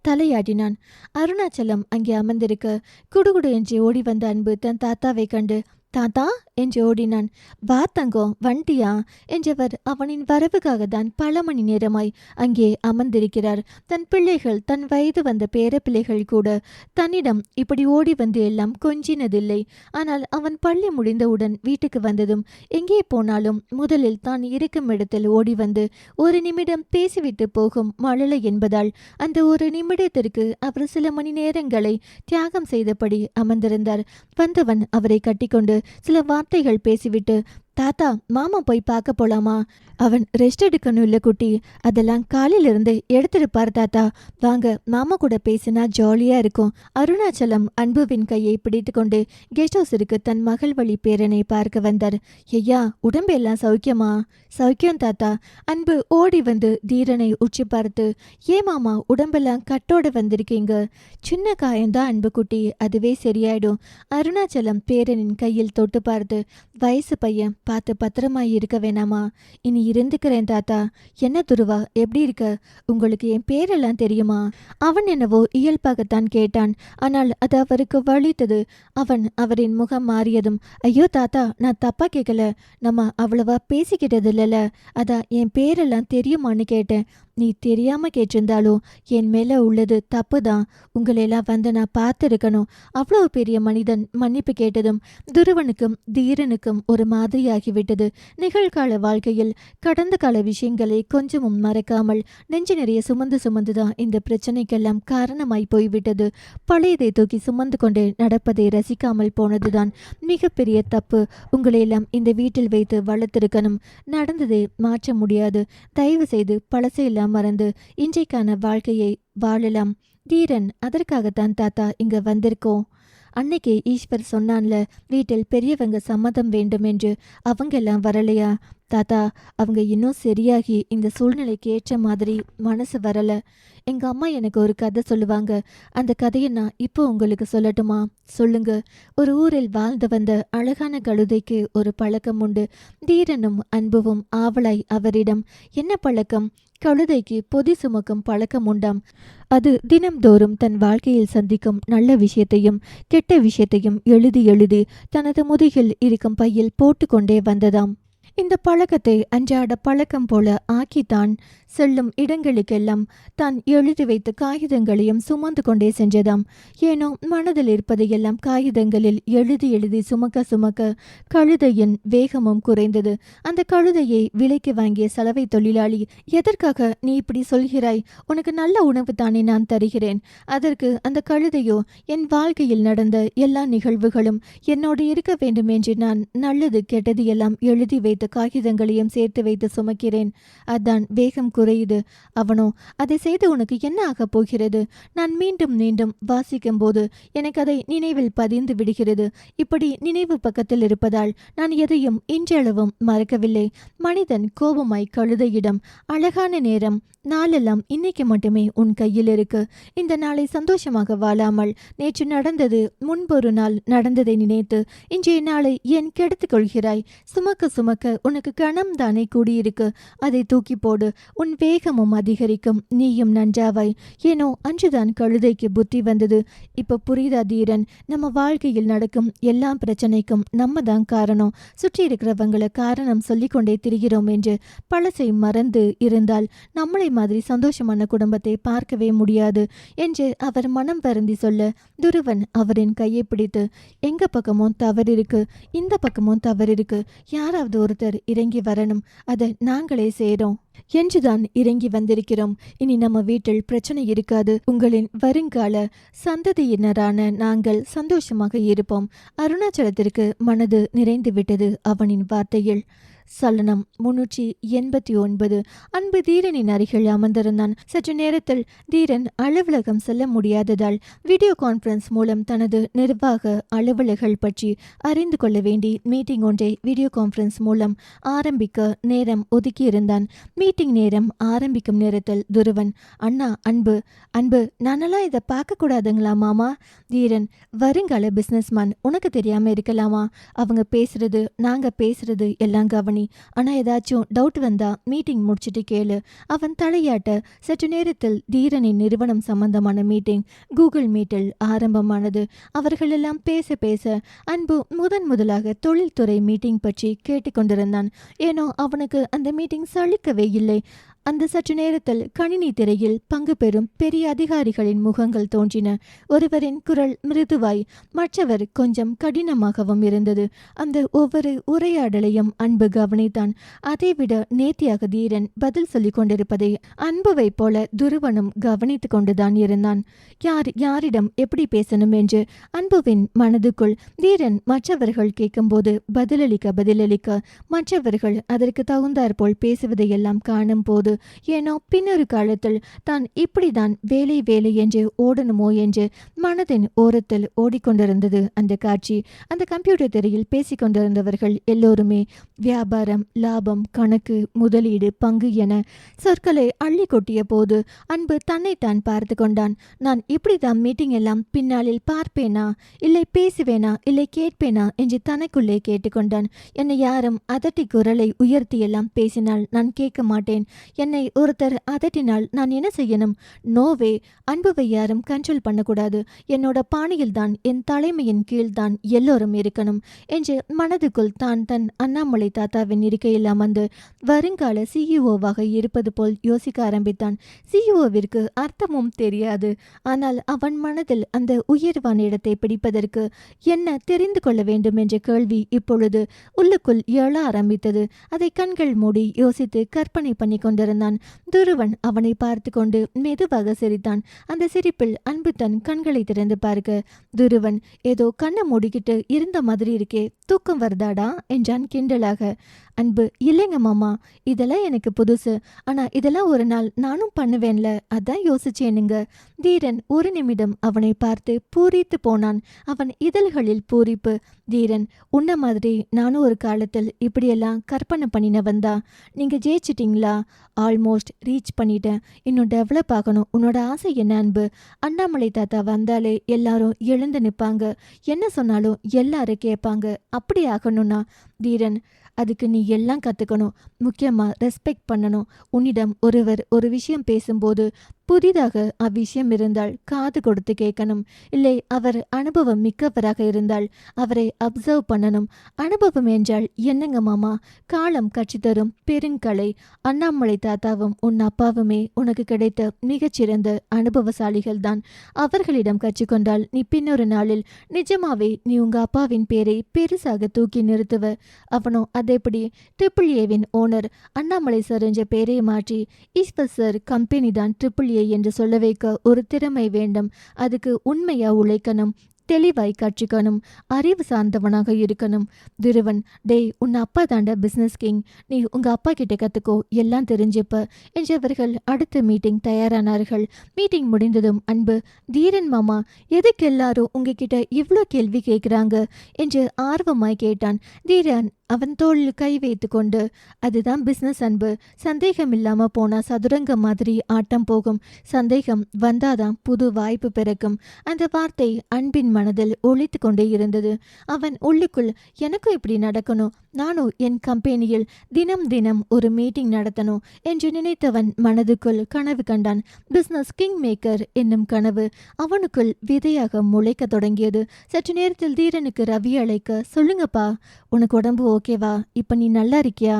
தலையாட்டினான். அருணாச்சலம் அங்கே அமர்ந்திருக்க குடுகுடு என்று ஓடி வந்த அன்பு தன் தாத்தாவை கண்டு தாத்தா என்று ஓடினான். வா தங்கம் வண்டியா என்றவர் அவனின் வரவுக்காக தான் பல மணி நேரமாய் அங்கே அமர்ந்திருக்கிறார். தன் பிள்ளைகள் தன் வயது வந்த பேர பிள்ளைகள் கூட தன்னிடம் இப்படி ஓடி வந்து எல்லாம் கொஞ்சினதில்லை. ஆனால் அவன் பள்ளி முடிந்தவுடன் வீட்டுக்கு வந்ததும் எங்கே போனாலும் முதலில் தான் இருக்கும் இடத்தில் ஓடி வந்து ஒரு நிமிடம் பேசிவிட்டு போகும் மழலை என்பதால் அந்த ஒரு நிமிடத்திற்கு அவர் சில மணி நேரங்களை தியாகம் செய்தபடி அமர்ந்திருந்தார். வந்தவன் அவரை கட்டிக்கொண்டு சில வார்த்தைகள் பேசிவிட்டு தாத்தா மாமா போய் பார்க்க போலாமா? அவன் ரெஸ்ட் எடுக்கணும் இல்ல குட்டி. அதெல்லாம் காலையிலிருந்து எடுத்திருப்பார் தாத்தா. வாங்க மாமா கூட பேசினா ஜாலியா இருக்கும். அருணாச்சலம் அன்புவின் கையை பிடித்துக்கொண்டு கெஸ்ட் ஹவுஸிற்கு தன் மகள் வழி பேரனை பார்க்க வந்தார். ஐயா உடம்பு எல்லாம் சௌக்கியமா? சௌக்கியம் தாத்தா. அன்பு ஓடி வந்து தீரனை உச்சி பார்த்து ஏ மாமா உடம்பெல்லாம் கட்டோட வந்திருக்கீங்க? சின்ன காயம்தான் அன்பு குட்டி. அதுவே சரியாயிடும். அருணாச்சலம் பேரனின் கையில் தொட்டு பார்த்து வயசு பையன். பார்த்து பத்திரமாய் இருக்க வேணாமா? இனி இருந்துக்கிறேன் தாத்தா. என்ன துருவா? எப்படி இருக்க? உங்களுக்கு என் பேரெல்லாம் தெரியுமா? அவன் என்னவோ இயல்பாகத்தான் கேட்டான். ஆனால் அது அவருக்கு வலித்தது. அவன் அவரின் முகம் மாறியதும் ஐயோ தாத்தா நான் தப்பா கேட்கல நம்ம அவ்வளவா பேசிக்கிட்டது இல்லைல்ல அதான் என் பேரெல்லாம் தெரியுமான்னு கேட்டேன். நீ தெரியாம கேட்டிருந்தாலும் என் மேல உள்ளது தப்பு தான் உங்களையெல்லாம் வந்து நான் பார்த்துருக்கணும். அவ்வளவு பெரிய மனிதன் மன்னிப்பு கேட்டதும் துருவனுக்கும் தீரனுக்கும் ஒரு மாதிரியாகிவிட்டது. நிகழ்கால வாழ்க்கையில் கடந்த கால விஷயங்களை கொஞ்சமும் மறக்காமல் நெஞ்சு நிறைய சுமந்து சுமந்துதான் இந்த பிரச்சனைக்கெல்லாம் காரணமாய் போய்விட்டது. பழையதை தூக்கி சுமந்து கொண்டு நடப்பதை ரசிக்காமல் போனதுதான் மிகப்பெரிய தப்பு. உங்களையெல்லாம் இந்த வீட்டில் வைத்து வளர்த்திருக்கணும். நடந்ததை மாற்ற முடியாது. தயவு செய்து பழசையெல்லாம் மறந்து இன்றைக்கான வாழ்க்கையை வாழலாம். தீரன் அதற்காகத்தான் தாத்தா இங்க வந்திருக்கோம். அன்னைக்கு ஈஸ்வர் சொன்னான்ல வீட்டில் பெரியவங்க சம்மதம் வேண்டும் என்று அவங்க எல்லாம் வரலையா? தாத்தா அவங்க இன்னும் சரியாகி இந்த சூழ்நிலைக்கு ஏற்ற மாதிரி மனசு வரல. எங்க அம்மா எனக்கு ஒரு கதை சொல்லுவாங்க. அந்த கதையை நான் இப்போ உங்களுக்கு சொல்லட்டுமா? சொல்லுங்க. ஒரு ஊரில் வாழ்ந்து வந்த அழகான கழுதைக்கு ஒரு பழக்கம் உண்டு. தீரனும் அன்புவும் ஆவலாய் அவரிடம். என்ன பழக்கம்? கழுதைக்கு பொதி சுமக்கும் பழக்கம் உண்டாம். அது தினம்தோறும் தன் வாழ்க்கையில் சந்திக்கும் நல்ல விஷயத்தையும் கெட்ட விஷயத்தையும் எழுதி எழுதி தனது முதுகில் இருக்கும் பையில் போட்டுக்கொண்டே வந்ததாம். இந்த பழக்கத்தை அன்றாட பழக்கம் போல ஆக்கித்தான் செல்லும் இடங்களுக்கெல்லாம் தான் எழுதி வைத்த காகிதங்களையும் சுமந்து கொண்டே சென்றதாம். ஏனோ மனதில் இருப்பதையெல்லாம் காகிதங்களில் எழுதி எழுதி சுமக்க சுமக்க கழுதையின் வேகமும் குறைந்தது. அந்த கழுதையை விலைக்கு வாங்கிய சலவை தொழிலாளி எதற்காக நீ இப்படி சொல்கிறாய்? உனக்கு நல்ல உணவு தானே நான் தருகிறேன். அதற்கு அந்த கழுதையோ என் வாழ்க்கையில் நடந்த எல்லா நிகழ்வுகளும் என்னோடு இருக்க வேண்டும் என்று நான் நல்லது கெட்டது எல்லாம் எழுதி வைத்த காகிதங்களையும் சேர்த்து வைத்து சுமக்கிறேன். அதான் வேகம் குறையுது அவனோ அதை செய்து உனக்கு என்ன ஆகப் போகிறது? நான் மீண்டும் மீண்டும் வாசிக்கும் போது எனக்கு அதை நினைவில் பதிந்து விடுகிறது. இப்படி நினைவு பக்கத்தில் இருப்பதால் நான் எதையும் இன்றளவும் மறக்கவில்லை. மனிதன் கோபமாய் கழுதையிடம் அழகான நேரம். நாளெல்லாம் இன்னைக்கு மட்டுமே உன் கையில் இருக்கு. இந்த நாளை சந்தோஷமாக வாழாமல் நேற்று நடந்தது முன்பொரு நாள் நடந்ததை நினைத்து இன்றைய நாளை ஏன் கெடுத்துக் கொள்கிறாய்? சுமக்க சுமக்க உனக்கு கணம் தானே கூடியிருக்கு. அதை தூக்கி போடு. உன் வேகமும் அதிகரிக்கும். நீயும் நன்றாவாய். ஏனோ அன்றுதான் கழுதைக்கு புத்தி வந்தது. இப்ப புரியுதா தீரன் நம்ம வாழ்க்கையில் நடக்கும் எல்லா பிரச்சனைக்கும் நம்ம தான் காரணம். சுற்றி இருக்கிறவங்களை காரணம் சொல்லிக்கொண்டே திரிகிறோம் என்று பழசை மறந்து இருந்தால் நம்மளை மாதிரி சந்தோஷமான குடும்பத்தை பார்க்கவே முடியாது என்று அவர் மனம் வருந்தி சொல்ல துருவன் அவரின் கையை பிடித்து எங்க பக்கமும் தவறு இருக்கு இந்த பக்கமும் தவறு இருக்கு யாராவது ஒருத்தர் இறங்கி வரணும். அதை நாங்களே செய்றோம். என்றுதான் இறங்கி வந்திருக்கிறோம். இனி நம்ம வீட்டில் பிரச்சனை இருக்காது. உங்களின் வருங்கால சந்ததியினரான நாங்கள் சந்தோஷமாக இருப்போம். அருணாச்சலத்திற்கு மனது நிறைந்து விட்டது அவனின் வார்த்தையில். சலனம் முன்னூற்றி எண்பத்தி ஒன்பது. அன்பு தீரனின் அருகில் அமர்ந்திருந்தான். சற்று நேரத்தில் தீரன் அலுவலகம் செல்ல முடியாததால் வீடியோ கான்ஃபரன்ஸ் மூலம் தனது நிர்வாக அலுவலர்கள் பற்றி அறிந்து கொள்ள வேண்டி மீட்டிங் ஒன்றை வீடியோ கான்ஃபரன்ஸ் மூலம் ஆரம்பிக்க நேரம் ஒதுக்கியிருந்தான். மீட்டிங் நேரம் ஆரம்பிக்கும் நேரத்தில் துருவன் அண்ணா அன்பு அன்பு நானெல்லாம் இதை பார்க்கக்கூடாதுங்களா மாமா? தீரன் வருங்கால பிஸ்னஸ்மேன் உனக்கு தெரியாம இருக்கலாமா? அவங்க பேசுறது நாங்க பேசுறது எல்லாம் கவனி ஆனா ஏதாச்சும் டவுட் வந்தா மீட்டிங் முடிச்சிட்டு கேளு. அவன் தலையாட்ட சற்று நேரத்தில் தீரனின் நிறுவனம் சம்பந்தமான மீட்டிங் கூகுள் மீட்டில் ஆரம்பமானது. அவர்களெல்லாம் பேச பேச அன்பு முதன் முதலாக தொழில்துறை மீட்டிங் பற்றி கேட்டுக்கொண்டிருந்தான். ஏனோ அவனுக்கு அந்த மீட்டிங் சளிக்கவே இல்லை. அந்த சற்று நேரத்தில் கணினி திரையில் பங்கு பெறும் பெரிய அதிகாரிகளின் முகங்கள் தோன்றின. ஒருவரின் குரல் மிருதுவாய் மற்றவர் கொஞ்சம் கடினமாகவும் இருந்தது. அந்த ஒவ்வொரு உரையாடலையும் அன்பு கவனித்தான். அதைவிட நேத்தியாக தீரன் பதில் சொல்லிக் கொண்டிருப்பதை அன்புவைப் போல துருவனும் கவனித்துக் கொண்டுதான் இருந்தான். யார் யாரிடம் எப்படி பேசணும்? என்று அன்புவின் மனதுக்குள் தீரன் மற்றவர்கள் கேட்கும்போது பதிலளிக்க பதிலளிக்க மற்றவர்கள் அதற்கு தகுந்தாற்போல் பேசுவதையெல்லாம் காணும் போது ஏனோ பின்னொரு காலத்தில் தான் இப்படிதான் வேலை வேலை என்று ஓடணுமோ என்று மனதின் ஓரத்தில் ஓடிக்கொண்டிருந்தது அந்த காட்சி. அந்த கம்ப்யூட்டர் திரையில் பேசிக்கொண்டிருந்தவர்கள் எல்லோருமே வியாபாரம் லாபம் கணக்கு முதலீடு பங்கு என சொற்களை அள்ளி கொட்டிய போது அன்பு தன்னைத்தான் பார்த்து கொண்டான். நான் இப்படிதான் மீட்டிங் எல்லாம் பின்னாளில் பார்ப்பேனா? இல்லை பேசுவேனா? இல்லை கேட்பேனா? என்று தனக்குள்ளே கேட்டுக்கொண்டான். என்னை யாரும் அதட்டி குரலை உயர்த்தி எல்லாம் பேசினால் நான் கேட்க மாட்டேன் என்னை ஒருத்தர் அதட்டினால் நான் என்ன செய்யணும்? நோவே அன்புவை யாரும் கண்ட்ரோல் பண்ணக்கூடாது. என்னோட பாணியில் தான் என் தலைமையின் கீழ்தான் எல்லோரும் இருக்கணும். என்று மனதுக்குள் தான் தன் அண்ணாமலை தாத்தாவின் இருக்கையில் அமர்ந்து வருங்கால சிஇஓவாக இருப்பது போல் யோசிக்க ஆரம்பித்தான். சிஇஓவிற்கு அர்த்தமும் தெரியாது. ஆனால் அவன் மனதில் அந்த உயர்வான இடத்தை பிடிப்பதற்கு என்ன தெரிந்து கொள்ள வேண்டும் என்ற கேள்வி இப்பொழுது உள்ளுக்குள் எழ ஆரம்பித்தது. அதை கண்கள் மூடி யோசித்து கற்பனை பண்ணி கொண்டிருந்தான். துருவன் அவனை பார்த்து கொண்டு மெதுவாக சிரித்தான். அந்த சிரிப்பில் அன்பு தன் கண்களை திறந்து பார்க்க துருவன் ஏதோ கண்ணை மூடிக்கிட்டு இருந்த மாதிரி இருக்கே தூக்கம் வருதாடா? என்றான் கிண்டலாக. அன்பு. இல்லைங்க மாமா இதெல்லாம் எனக்கு புதுசு. ஆனா இதெல்லாம் ஒரு நாள் நானும் பண்ணுவேன்ல. அதான் யோசிச்சேனுங்க. தீரன் ஒரு நிமிடம் அவனை பார்த்து பூரித்து போனான். அவன் இதழ்களில் பூரிப்பு. தீரன் உன்ன மாதிரி நானும் ஒரு காலத்தில் இப்படியெல்லாம் கற்பனை பண்ணினவன் தான். நீங்க ஜெயிச்சிட்டிங்களா? ஆல்மோஸ்ட் ரீச் பண்ணிட்டேன். இன்னும் டெவலப் ஆகணும். உன்னோட ஆசை என்ன அன்பு? அண்ணாமலை தாத்தா வந்தாலே எல்லாரும் எழுந்து நிற்பாங்க என்ன சொன்னாலும் எல்லாரும் கேட்பாங்க. அப்படி ஆகணும்னா தீரன் அதுக்கு நீ எல்லாம் கற்றுக்கணும் முக்கியமாக ரெஸ்பெக்ட் பண்ணணும். உன்னிடம் ஒருவர் ஒரு விஷயம் பேசும்போது புதிதாக அவ்விஷயம் இருந்தால் காது கொடுத்து கேட்கணும். இல்லை அவர் அனுபவம் மிக்கவராக இருந்தால் அவரை அப்சர்வ் பண்ணணும். அனுபவம் என்றால் என்னங்க மாமா? காலம் கட்சி தரும் பெருங்கலை. அண்ணாமலை தாத்தாவும் உன் அப்பாவுமே உனக்கு கிடைத்த மிகச்சிறந்த அனுபவசாலிகள் தான் அவர்களிடம் கற்றுக்கொண்டால் நீ பின்னொரு நாளில் நிஜமாவே நீ உங்க அப்பாவின் பேரை பெருசாக தூக்கி நிறுத்துவ. அவனோ அதேபடி ட்ரிபிள் ஏவின் ஓனர் அண்ணாமலை சார் என்ற பெயரை மாற்றி ஈஸ்வர் சார் கம்பெனி தான் ட்ரிபிள் ஏ என்று சொல்ல வைக்க ஒரு திறமை வேண்டும். அதுக்கு உண்மையா உழைக்கணும் தெளிவாய் காட்சிக்கணும் அறிவு சார்ந்தவனாக இருக்கணும். திருவன் டேய் உன் அப்பா தாண்ட பிஸ்னஸ் கிங் நீ உங்க அப்பா கிட்ட கத்துக்கோ எல்லாம் தெரிஞ்சுப்ப என்றவர்கள் அடுத்த மீட்டிங் தயாரானார்கள். மீட்டிங் முடிந்ததும் அன்பு தீரன் மாமா எதுக்கு எல்லாரும் உங்ககிட்ட இவ்வளோ கேள்வி கேட்குறாங்க என்று ஆர்வமாய் கேட்டான். தீரன் அவன் தோளில் கை வைத்து கொண்டு அதுதான் பிஸ்னஸ் அன்பு. சந்தேகம் இல்லாம போனா சதுரங்க மாதிரி ஆட்டம் போகும். சந்தேகம் வந்தாதான் புது வாய்ப்பு பிறக்கும். அந்த வார்த்தை அன்பின் மனதில் ஒழித்து கொண்டே இருந்தது. அவன் உள்ளுக்குள் எனக்கும் இப்படி நடக்கணும். நானும் என் கம்பெனியில் தினம் தினம் ஒரு மீட்டிங் நடத்தணும் என்று நினைத்தவன் மனதுக்குள் கனவு கண்டான். பிஸ்னஸ் கிங் மேக்கர் என்னும் கனவு அவனுக்குள் விதையாக முளைக்க தொடங்கியது. சற்று நேரத்தில் தீரனுக்கு ரவி அழைக்க சொல்லுங்கப்பா உனக்கு உடம்பு ஓகேவா இப்ப நீ நல்லா இருக்கியா?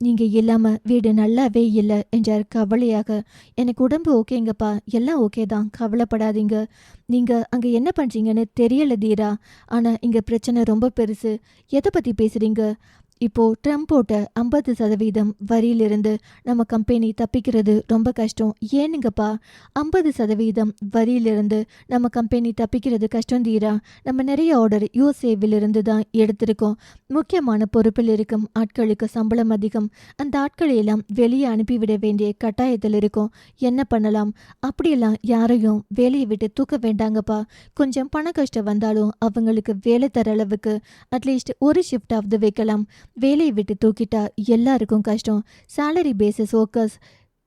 நீங்க இல்லாம வீடு நல்லாவே இல்லை என்றார் கவலையாக. எனக்கு உடம்பு ஓகேங்கப்பா எல்லாம் ஓகே தான் கவலைப்படாதீங்க. நீங்க அங்க என்ன பண்றீங்கன்னு தெரியல தீரா. ஆனா இங்க பிரச்சனை ரொம்ப பெருசு. எதை பத்தி பேசுறீங்க? இப்போ ட்ரம்ப் போட்ட ஐம்பது சதவீதம் வரியிலிருந்து நம்ம கம்பெனி தப்பிக்கிறது ரொம்ப கஷ்டம். ஏனுங்கப்பா ஐம்பது சதவீதம் வரியிலிருந்து நம்ம கம்பெனி தப்பிக்கிறது கஷ்டம் தீரா? நம்ம நிறைய ஆர்டர் யூஎஸ்ஏவிலிருந்து தான் எடுத்திருக்கோம். முக்கியமான பொறுப்பில் இருக்கும் ஆட்களுக்கு சம்பளம் அதிகம். அந்த ஆட்களை எல்லாம் வெளியே அனுப்பிவிட வேண்டிய கட்டாயத்தில் இருக்கும். என்ன பண்ணலாம்? அப்படியெல்லாம் யாரையும் வேலையை விட்டு தூக்க வேண்டாங்கப்பா. கொஞ்சம் பண கஷ்டம் வந்தாலும் அவங்களுக்கு வேலை தர அளவுக்கு அட்லீஸ்ட் ஒரு ஷிஃப்டாவது வைக்கலாம். வேலையை விட்டு தூக்கிட்டா எல்லாருக்கும் கஷ்டம். சேலரி பேசிஸ் ஒர்க்கர்ஸ்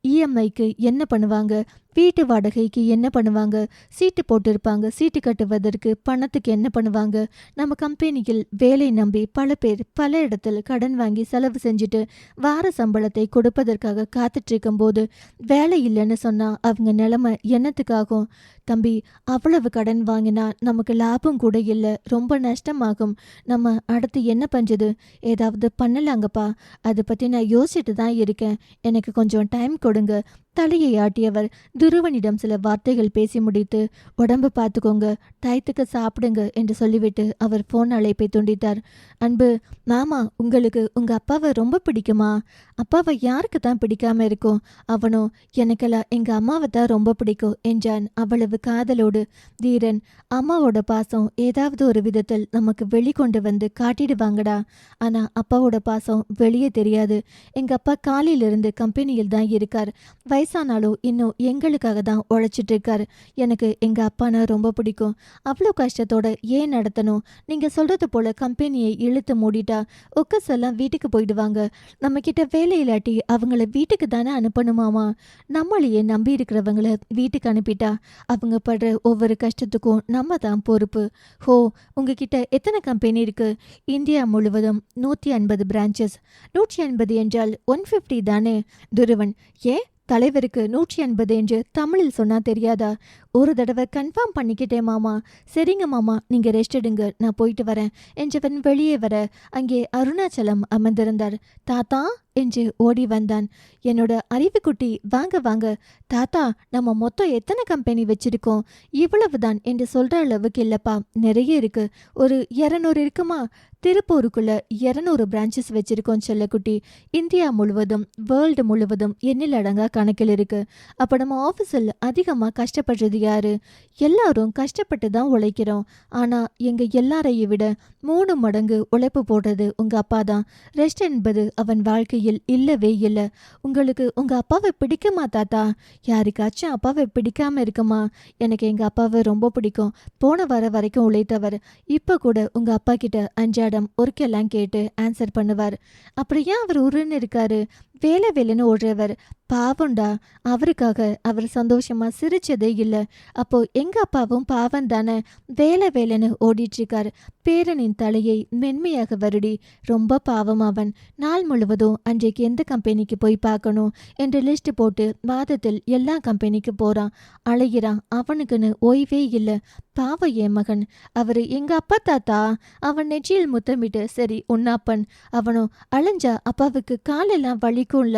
இஎம்ஐக்கு என்ன பண்ணுவாங்க? வீட்டு வாடகைக்கு என்ன பண்ணுவாங்க? சீட்டு போட்டிருப்பாங்க. சீட்டு கட்டுவதற்கு பணத்துக்கு என்ன பண்ணுவாங்க? நம்ம கம்பெனியில் வேலை நம்பி பல பேர் பல இடத்துல கடன் வாங்கி செலவு செஞ்சுட்டு வார சம்பளத்தை கொடுப்பதற்காக காத்துட்டு இருக்கும்போது வேலை இல்லைன்னு சொன்னா அவங்க நிலைமை என்னத்துக்காகும்? தம்பி அவ்வளவு கடன் வாங்கினா நமக்கு லாபம் கூட இல்லை. ரொம்ப நஷ்டமாகும். நம்ம அடுத்து என்ன பண்றது? ஏதாவது பண்ணலாங்கப்பா. அதை பற்றி நான் யோசிச்சுட்டு தான் இருக்கேன். எனக்கு கொஞ்சம் டைம் கொடுங்க. தலையை ஆட்டியவர் துருவனிடம் சில வார்த்தைகள் பேசி முடித்து உடம்பு பார்த்துக்கோங்க டயத்துக்கு சாப்பிடுங்க என்று சொல்லிவிட்டு அவர் போன் அழைப்பை துண்டித்தார். அன்பு மாமா உங்களுக்கு உங்க அப்பாவை ரொம்ப பிடிக்குமா? அப்பாவை யாருக்கு தான் பிடிக்காம இருக்கும் அவனோ எனக்கெல்லாம் எங்க அம்மாவை தான் ரொம்ப பிடிக்கும் என்றான் அவ்வளவு காதலோடு. தீரன் அம்மாவோட பாசம் ஏதாவது ஒரு விதத்தில் நமக்கு வெளிக்கொண்டு வந்து காட்டிடுவாங்கடா. ஆனா அப்பாவோட பாசம் வெளியே தெரியாது. எங்க அப்பா காலையிலிருந்து கம்பெனியில் தான் இருக்கார். வயசானாலும் இன்னும் எங்களுக்காக தான் உழைச்சிட்டு இருக்காரு. எனக்கு எங்க அப்பானா ரொம்ப பிடிக்கும். அவ்வளோ கஷ்டத்தோட ஏன் நடத்தணும்? நீங்க சொல்கிறது போல கம்பெனியை இழுத்து மூடிட்டா ஒக்கஸ் எல்லாம் வீட்டுக்கு போயிடுவாங்க. நம்ம கிட்ட வேலை இல்லாட்டி அவங்கள வீட்டுக்கு தானே அனுப்பணுமாமா? நம்மளையே நம்பி இருக்கிறவங்கள வீட்டுக்கு அனுப்பிட்டா அவங்க படுற ஒவ்வொரு கஷ்டத்துக்கும் நம்ம தான் பொறுப்பு. ஹோ உங்ககிட்ட எத்தனை கம்பெனி இருக்கு? இந்தியா முழுவதும் நூற்றி ஐம்பது பிரான்ச்சஸ் நூற்றி ஐம்பது என்றால் ஒன் ஃபிஃப்டி தானே துருவன்? ஏன்? தலைவருக்கு நூற்றி ஐம்பது என்று தமிழில் சொன்னா தெரியாதா? ஒரு தடவை கன்ஃபார்ம் பண்ணிக்கிட்டேன் மாமா. சரிங்க மாமா. நீங்க ரெஸ்ட் எடுங்க. நான் போயிட்டு வரேன். என்றவன் வெளியே வர அங்கே அருணாச்சலம் அமர்ந்திருந்தார். தாத்தா என்று ஓடி வந்தான். என்னோட அறிவுக்குட்டி வாங்க வாங்க. தாத்தா நம்ம மொத்தம் எத்தனை கம்பெனி வச்சிருக்கோம்? இவ்வளவுதான் என்று சொல்ற அளவுக்கு இல்லப்பா. நிறைய இருக்கு. ஒரு இரநூறு இருக்குமா? திருப்பூருக்குள்ள இரநூறு பிரான்ச்சஸ் வச்சிருக்கோம் செல்லக்குட்டி. இந்தியா முழுவதும் வேர்ல்டு முழுவதும் எண்ணில் அடங்கா கணக்கில் இருக்கு. அப்போ நம்ம ஆஃபீஸில் அதிகமாக கஷ்டப்படுறது யாரு? எல்லாரும் கஷ்டப்பட்டு தான் உழைக்கிறோம். ஆனா எங்க எல்லாரையும் விட மூணு மடங்கு உழைப்பு போடுறது உங்க அப்பா தான். ரெஸ்ட் என்பது அவன் வாழ்க்கையில் இல்லவே இல்லை. உங்களுக்கு உங்க அப்பாவை பிடிக்குமா தாத்தா? யாருக்காச்சும் அப்பாவை பிடிக்காம இருக்குமா? எனக்கு எங்க அப்பாவை ரொம்ப பிடிக்கும். போன வர வரைக்கும் உழைத்தவர். இப்போ கூட உங்க அப்பா கிட்ட அஞ்சாடம் ஒர்க்கெல்லாம் கேட்டு ஆன்சர் பண்ணுவார். அப்புறம் ஏன் அவர் உருன்னு இருக்காரு? வேலை வேலைன்னு ஓடுறவர். பாவம்டா அவருக்காக அவர் சந்தோஷமா சிரிச்சதே இல்லை. அப்போ எங்க அப்பாவும் பாவம் தானே வேலை வேலைன்னு ஓடிட்டு இருக்காரு. பேரனின் தலையை மென்மையாக வருடி. ரொம்ப பாவம் அவன். நாள் முழுவதும் அன்றைக்கு எந்த கம்பெனிக்கு போய் பார்க்கணும் என்று லிஸ்ட் போட்டு மாதத்தில் எல்லா கம்பெனிக்கு போறான். அழைகிறான் அவனுக்குன்னு ஓய்வே இல்லை. பாவம் என் மகன். அவரு எங்க அப்பா தாத்தா? அவன் நெற்றியில் முத்தமிட்டு சரி உன்னாப்பன் அவனும் அலைஞ்சா அப்பாவுக்கு காலெல்லாம் வலிக்கும்ல.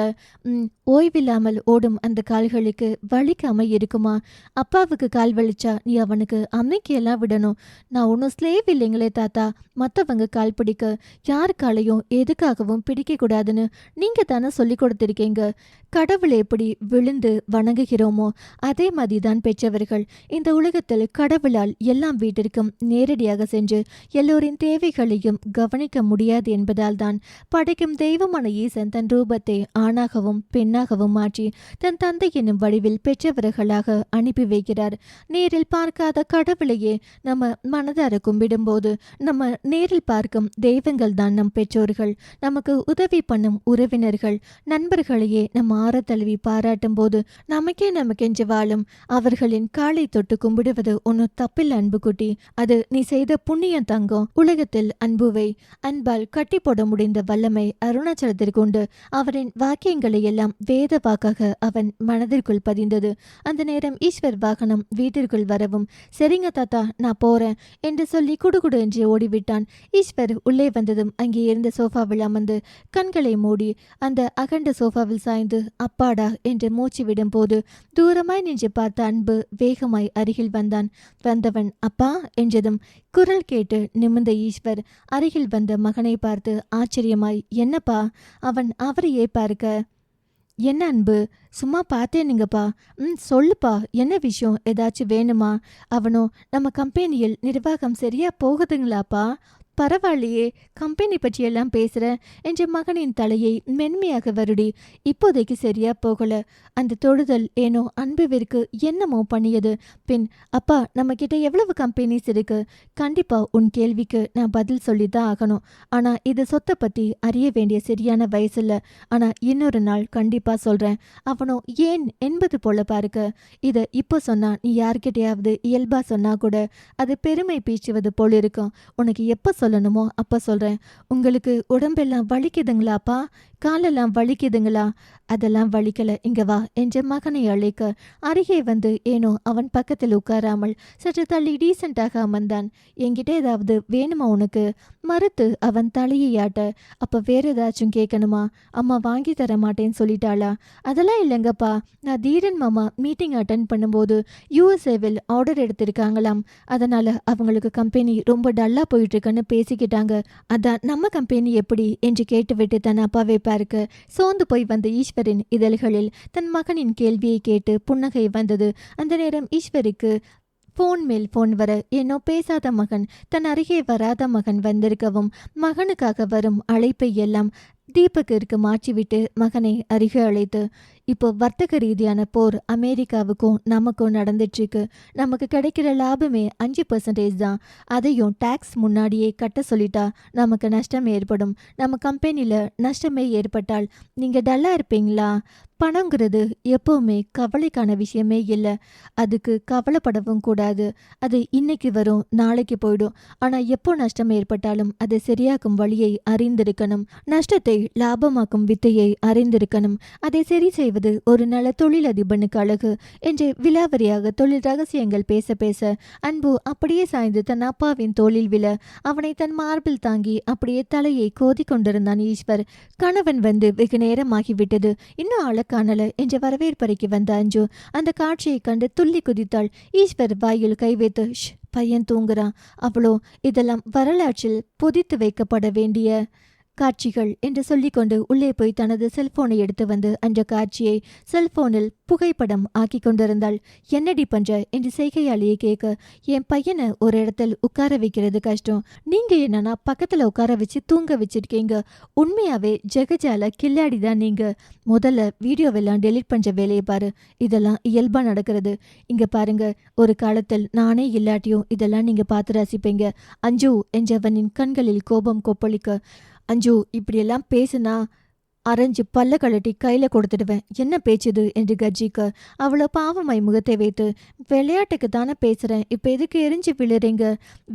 ஓய்வில்லாமல் ஓடும் அந்த கால்களுக்கு வலிக்காம இருக்குமா? அப்பாவுக்கு கால் வலிச்சா நீ அவனுக்கு அம்மைக்கெல்லாம் விடணும். நான் ஒன்றும் ஸ்லேவ் இல்லைங்களே தாத்தா மற்றவங்க கால் பிடிக்க யார் காலையும் எதுக்காகவும் பிடிக்கக்கூடாதுன்னு நீங்கள் தானே சொல்லி கொடுத்துருக்கீங்க. கடவுளை எப்படி விழுந்து வணங்குகிறோமோ அதே மாதிரி தான் பெற்றவர்கள். இந்த உலகத்தில் கடவுளால் எல்லாம் வீட்டிற்கும் நேரடியாக சென்று எல்லோரின் தேவைகளையும் கவனிக்க முடியாது என்பதால் தான் படைக்கும் தெய்வமான ஈசன் தன் ரூபத்தை ஆணாகவும் பெண்ணாகவும் மாற்றி தன் தந்தை என்னும் வடிவில் பெற்றவர்களாக அனுப்பி வைக்கிறார். நேரில் பார்க்காத கடவுளையே நம்ம மனதார கும்பிடும்போது நம்ம நேரில் பார்க்கும் தெய்வங்கள் தான் நம் பெற்றோர்கள். நமக்கு உதவி பண்ணும் உறவினர்கள் நண்பர்களையே நம் ஆற தழுவி பாராட்டும் போது நமக்கே நமக்கென்று வாழும். அவர்களின் காலை தொட்டு கும்பிடுவது ஒன்றும் தப்பில் அன்பு குட்டி. அது நீ செய்த புண்ணியம் தங்கம். உலகத்தில் அன்புவை அன்பால் கட்டி போட முடிந்த வல்லமை அருணாச்சலத்திற்கு உண்டு. அவரின் வாக்கியங்களை எல்லாம் வேத வாக்காக அவன் மனதிற்குள் பதிந்தது. அந்த நேரம் ஈஸ்வர் வாகனம் வீட்டிற்குள் வரவும் சரிங்க தாத்தா நான் போறேன் என்று சொல்லி குடுகுடு என்று ஓடிவிட்டான். ஈஸ்வர் உள்ளே வந்ததும் அங்கே இருந்த சோஃபாவில் அமர்ந்து கண்களை மூடி அந்த அகண்ட சோஃபாவில் சாய்ந்து அப்பாடா என்று மூச்சு விடும்போது தூரமாய் நின்று பார்த்த அன்பு வேகமாய் அருகில் வந்தான். வந்தவன் அப்பா என்றதும் குரல் கேட்டு நிமிர்ந்த ஈஸ்வர் அருகில் வந்த மகனை பார்த்து ஆச்சரியமாய் என்னப்பா? அவன் அவரையே பார்க்க என்ன அன்பு? சும்மா பார்த்தேனுங்கப்பா ம் சொல்லுப்பா. என்ன விஷயம்? ஏதாச்சும் வேணுமா? அவனும் நம்ம கம்பெனியில் நிர்வாகம் சரியா போகுதுங்களாப்பா? பரவாயில்லையே கம்பெனி பற்றியெல்லாம் பேசுற என்ற மகனின் தலையை மென்மையாக வருடி. இப்போதைக்கு சரியா போகல. அந்த தொடுதல் ஏனோ அன்புவிற்கு என்னமோ பண்ணியது. பின் அப்பா நம்ம கிட்ட எவ்வளவு கம்பெனிஸ் இருக்கு? கண்டிப்பா உன் கேள்விக்கு நான் பதில் சொல்லித்தான் ஆகணும். ஆனா இது சொத்தை பத்தி அறிய வேண்டிய சரியான வயசுல ஆனா இன்னொரு நாள் கண்டிப்பா சொல்றேன். அவனோ ஏன் என்பது போல பாருக்க. இத இப்போ சொன்னா நீ யார்கிட்டயாவது இயல்பா சொன்னா கூட அது பெருமை பீச்சுவது போல் இருக்கும். உனக்கு எப்ப சொல்லணுமோ? அப்ப சொல்றேன். உங்களுக்கு உடம்பெல்லாம் வலிக்குதுங்களாப்பா காலெல்லாம் வலிக்குதுங்களா? அதெல்லாம் வலிக்கல. இங்க வா. என்ற மகனை அழைக்க அருகே வந்து ஏனோ அவன் பக்கத்தில் உட்காராமல் சற்று தள்ளி டீசெண்டாக அமர்ந்தான். என்கிட்ட ஏதாவது வேணுமா உனக்கு? மறுத்து அவன் தலையை ஆட்ட அப்ப வேற ஏதாச்சும் கேட்கணுமா? அம்மா வாங்கி தர மாட்டேன்னு சொல்லிட்டாளா? அதெல்லாம் இல்லைங்கப்பா. நான் தீரன் மாமா மீட்டிங் அட்டன் பண்ணும்போது யூஎஸ்ஏவில் ஆர்டர் எடுத்திருக்காங்களாம். அதனால அவங்களுக்கு கம்பெனி ரொம்ப டல்லா போயிட்டு இருக்குன்னு பேசிக்கிட்டாங்க. அதான் நம்ம கம்பெனி எப்படி? என்று கேட்டுவிட்டு தன் அப்பாவை பார்க்க சோர்ந்து போய் வந்த ஈஸ்வரின் இதழ்களில் தன் மகனின் கேள்வியை கேட்டு புன்னகை வந்தது. அந்த நேரம் ஈஸ்வருக்கு ஃபோன் மேல் ஃபோன் வர என்னோ பேசாத மகன் தன் அருகே வராத மகன் வந்திருக்கவும் மகனுக்காக வரும் அழைப்பை எல்லாம் தீபக்கிற்கு மாற்றிவிட்டு மகனை அருகே அழைத்து இப்போ வர்த்தக ரீதியான போர் அமெரிக்காவுக்கும் நமக்கும் நடந்துட்டு இருக்கு நமக்கு கிடைக்கிற லாபமே அஞ்சு பர்சன்டேஜ் தான். அதையும் டேக்ஸ் முன்னாடியே கட்ட சொல்லிட்டா நமக்கு நஷ்டம் ஏற்படும். நம்ம கம்பெனியில் நஷ்டமே ஏற்பட்டால் நீங்கள் டல்லாக இருப்பீங்களா? பணங்கிறது எப்போவுமே கவலைக்கான விஷயமே இல்லை. அதுக்கு கவலைப்படவும் கூடாது. அது இன்னைக்கு வரும் நாளைக்கு போயிடும். ஆனால் எப்போ நஷ்டம் ஏற்பட்டாலும் அதை சரியாக்கும் வழியை அறிந்திருக்கணும். நஷ்டத்தை லாபமாக்கும் வித்தையை அறிந்திருக்கணும். அதை சரி செய்வது ஒரு நல்ல தொழிலதிபனுக்கு அழகு என்று விலாவரியாக தொழில் ரகசியங்கள் பேச பேச அன்பு அப்படியே சாய்ந்து தன் அப்பாவின் தோளில் விழ அவனை தன் மார்பில் தாங்கி அப்படியே தலையை கோதி கொண்டிருந்தான் ஈஸ்வர். கணவன் வந்து வெகு நேரமாகிவிட்டது. இன்னும் ஆள காணல என்ற வரவேற்பறைக்கு வந்த அஞ்சு அந்த காட்சியை கண்டு துள்ளி குதித்தாள். ஈஸ்வர் வாயில் கை வைத்து பையன் தூங்குறான். அவ்வளோ இதெல்லாம் வரலாற்றில் பொதித்து வைக்கப்பட வேண்டிய காட்சிகள் என்று சொல்லிக்கொண்டு உள்ளே போய் தனது செல்போனை எடுத்து வந்து அந்த காட்சியை செல்போனில் புகைப்படம் ஆக்கி கொண்டிருந்தாள். என்னடி பண்ற என்று செய்கையாளியை கேட்க என் பையனை ஒரு இடத்தில் உட்கார வைக்கிறது கஷ்டம். நீங்க என்னன்னா பக்கத்துல உட்கார வச்சு தூங்க வச்சிருக்கீங்க. உண்மையாவே ஜெகஜால கில்லாடி தான் நீங்க. முதல்ல வீடியோவெல்லாம் டெலீட் பண்ற வேலையை பாரு. இதெல்லாம் இயல்பா நடக்கிறது. இங்க பாருங்க ஒரு காலத்தில் நானே இல்லாட்டியும் இதெல்லாம் நீங்க பார்த்து ரசிப்பீங்க. அஞ்சு என்றவனின் கண்களில் கோபம் கொப்பளிக்க. அஞ்சு இப்படியெல்லாம் பேசுனா அரைஞ்சு பல்ல கழட்டி கையில கொடுத்துடுவேன். என்ன பேச்சுது? என்று கர்ஜிக்க அவ்வளோ பாவமாய் முகத்தை வைத்து விளையாட்டுக்கு தானே பேசுறேன். இப்போ எதுக்கு எரிஞ்சு விழுறீங்க?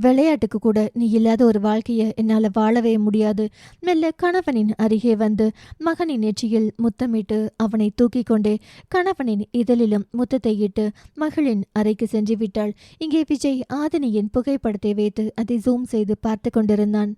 விளையாட்டுக்கு கூட நீ இல்லாத ஒரு வாழ்க்கைய என்னால வாழவே முடியாது. மெல்ல கணவனின் அருகே வந்து மகனின் நெற்றியில் முத்தமிட்டு அவனை தூக்கி கொண்டே கணவனின் இதழிலும் முத்தத்தை இட்டு மகளின் அறைக்கு சென்று விட்டாள். இங்கே விஜய் ஆதினியின் புகைப்படத்தை வைத்து அதை ஜூம் செய்து பார்த்து கொண்டிருந்தான்.